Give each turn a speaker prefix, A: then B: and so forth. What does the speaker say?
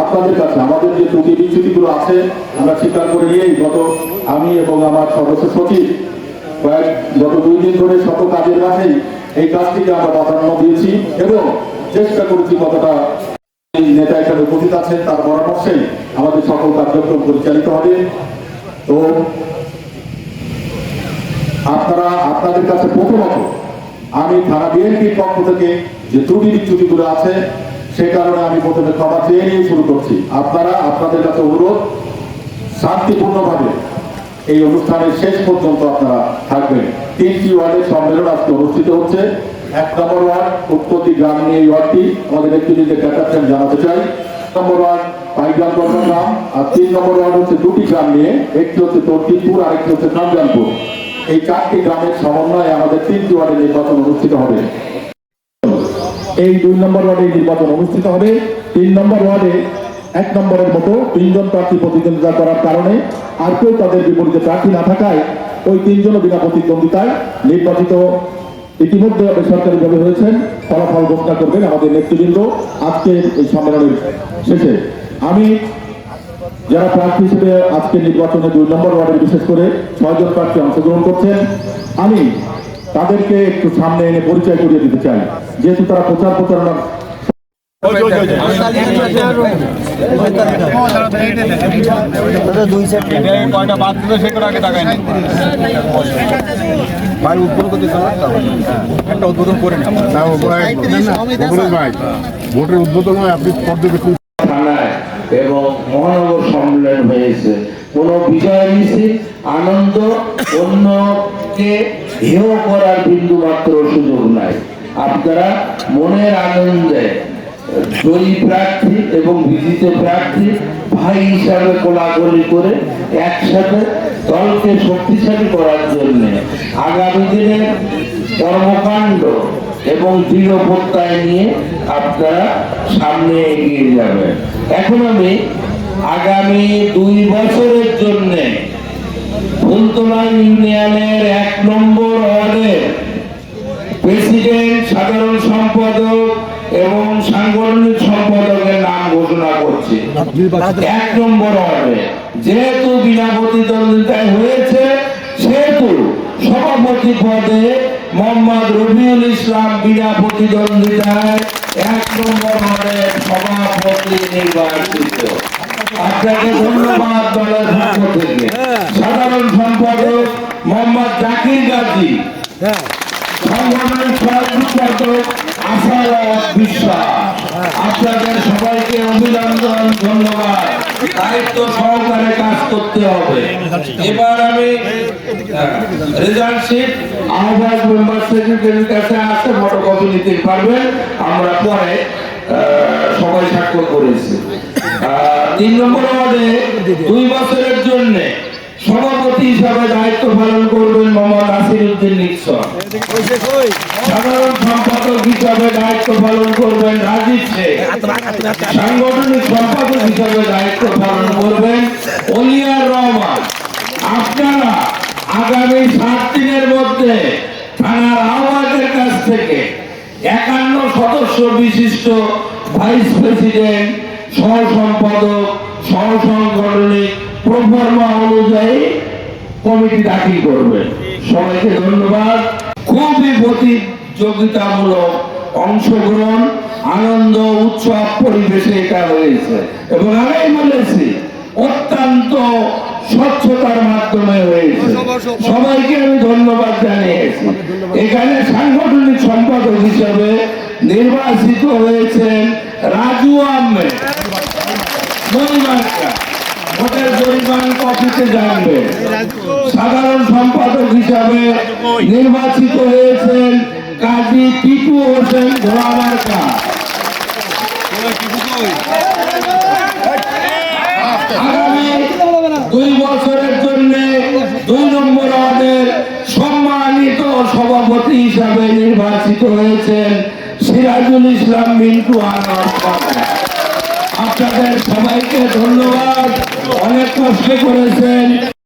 A: আপনাদের কাছে, আমাদের যে ত্রুটি বিচ্যুতিগুলো আছে, আমরা স্বীকার করে নিয়েই গত আমি এবং আমার সদস্য সচিব কয়েক, গত দুই দিন ধরে শত কাজের মাঝেই এই কাজটিকে আমরা প্রাধান্য দিয়েছি এবং চেষ্টা করেছি কতটা নেতা এখানে উপস্থিত আছেন, তার পরামর্শেই আমাদের সকল কার্যক্রম পরিচালিত হবে। তো আপনারা, আপনাদের কাছে প্রথমত আমি থানা বিএনপির পক্ষ থেকে যে ত্রুটি বিচ্যুতিগুলো আছে সে কারণে আমি প্রথমে ক্ষমা চেয়ে নিয়ে শুরু করছি। আপনারা, আপনাদের কাছে অনুরোধ, শান্তিপূর্ণভাবে এই অনুষ্ঠানের শেষ পর্যন্ত আপনারা থাকবেন। তিনটি ওয়ার্ডের সম্মেলন আজকে অনুষ্ঠিত হচ্ছে। এক নম্বর ওয়ার্ড, উৎপত্তি গ্রাম নিয়ে এই ওয়ার্ডটি। আমাদের একটু যদি দেখাচ্ছেন জানাতে চাই। নম্বর ওয়ার্ড, পাইগ্রাম গ্রাম। আর তিন নম্বর ওয়ার্ড হচ্ছে দুটি গ্রাম নিয়ে। একটি হচ্ছে তর্কিপুর আর একটি হচ্ছে খানজানপুর এই চারটি গ্রামের সমন্বয়ে আমাদের তিনটি ওয়ার্ডে নির্বাচন অনুষ্ঠিত হবে। এই দুই নম্বর ওয়ার্ডে নির্বাচন অনুষ্ঠিত হবে। তিন নম্বর ওয়ার্ডে এক নম্বরের মতো তিনজন প্রার্থী প্রতিদ্বন্দ্বিতা করার কারণে আর কেউ তাদের বিপরীতে প্রার্থী না থাকায় ওই তিনজনও বিনা প্রতিদ্বন্দ্বিতায় নির্বাচিত। ইতিমধ্যে বেসরকারিভাবে হয়েছেন ফলাফল ঘোষণা করবেন আমাদের নেতৃবৃন্দ আজকে এই সম্মেলনের শেষে। আমি যারা প্রার্থী হিসেবে আজকে নির্বাচনে দুই নম্বর ওয়ার্ডে বিশেষ করে ছয়জন প্রার্থী অংশগ্রহণ করছেন, আমি তাদেরকে একটু সামনে এনে পরিচয় করিয়ে দিতে চাই। যেহেতু তারা প্রচার প্রচারণা
B: ভাই উদ্বোধন করতে একটা উদ্বোধন করে নেই
C: না, ও ভাই, বকুল ভাই, ভোটের উদ্বোধন হয় আপনি পর্যবেক্ষণ
D: এবং মহানগর সম্মেলন হয়েছে। কোন বিজয় মিছিল আনন্দ অন্যকে হেয় করার বিন্দু মাত্র সুযোগ নাই। আপনারা মনের আনন্দে, জয়ী প্রার্থী এবং বিজিত প্রার্থী ভাই হিসাবে কোলাগুলি করে একসাথে দলকে শক্তিশালী করার জন্য আগামী দিনে কর্মকাণ্ড এবং দৃঢ় প্রত্যয় নিয়ে আপনারা সামনে এগিয়ে যাবেন। এখন আমি আগামী দুই বছরের জন্য ফুলতলা ইউনিয়নের এক নম্বর ওয়ার্ডের প্রেসিডেন্ট সাধারণ সম্পাদক এবং সাংগঠনিক সম্পাদকের নাম ঘোষণা করছি। এক নম্বর ওয়ার্ডে। যেহেতু বিনা প্রতিদ্বন্দ্বিতায় হয়েছে সেহেতু সভাপতি পদে মোহাম্মদ রবিউল ইসলাম বিনা প্রতিদ্বন্দ্বিতায় এক নম্বর ওয়ার্ডের সভাপতি নির্বাচিত। আপনাকে ধন্যবাদ দলের পক্ষ থেকে। সাধারণ সম্পাদক মোহাম্মদ জাকির গাজী। সংগঠনের সহযোগিত আপনাদের সবাইকে অভিনন্দন, ধন্যবাদ। দায়িত্ব সহকারে কাজ করতে হবে। এবার আমি রেজাল্ট শিট, আহ্বায়ক মেম্বার নিতে পারবেন। আমরা পরে সবাই স্বাক্ষর করেছি। তিন নম্বর ওয়ার্ডে দুই বছরের জন্য সভাপতি হিসাবে দায়িত্ব পালন করবেন মোহাম্মদ নাসির উদ্দিন নিক্সন। সাধারণ সম্পাদক হিসাবে দায়িত্ব পালন করবেন রাজীব শেখ। সাংগঠনিক সম্পাদক হিসাবে দায়িত্ব পালন করবেন অলিয়ার রহমান। আপনারা আগামী সাত দিনের মধ্যে থানার আহ্বায়কের কাছ থেকে একান্ন সদস্য বিশিষ্ট ভাইস প্রেসিডেন্ট সহ সম্পাদক সহ সাংগঠনিক অনুযায়ী কমিটি দাখিল করবেন সবাইকে ধন্যবাদ। খুবই প্রতিযোগিতামূলক অংশগ্রহণ আনন্দ উৎসব পরিবেশে এটা হয়েছে। এবং আমি বলেছি অত্যন্ত স্বচ্ছতার মাধ্যমে হয়েছে। সবাইকে আমি ধন্যবাদ জানিয়েছি। এখানে সাংগঠনিক সম্পাদক হিসেবে নির্বাচিত হয়েছেন রাজু আহমেদ। ভোটের পরিমাণ কপিতে জানবে সাধারণ সম্পাদক হিসাবে নির্বাচিত হয়েছেন কাজী টিপু হোসেন ঘোড়ামার্কা দুই বছরের জন্য দুই নম্বর ওয়ার্ডের সম্মানিত সভাপতি হিসাবে নির্বাচিত হয়েছেন সিরাজুল ইসলাম মিন্টু আনোয়ার বাবা। আপনাদের সবাইকে ধন্যবাদ। অনেক কষ্ট করেছেন।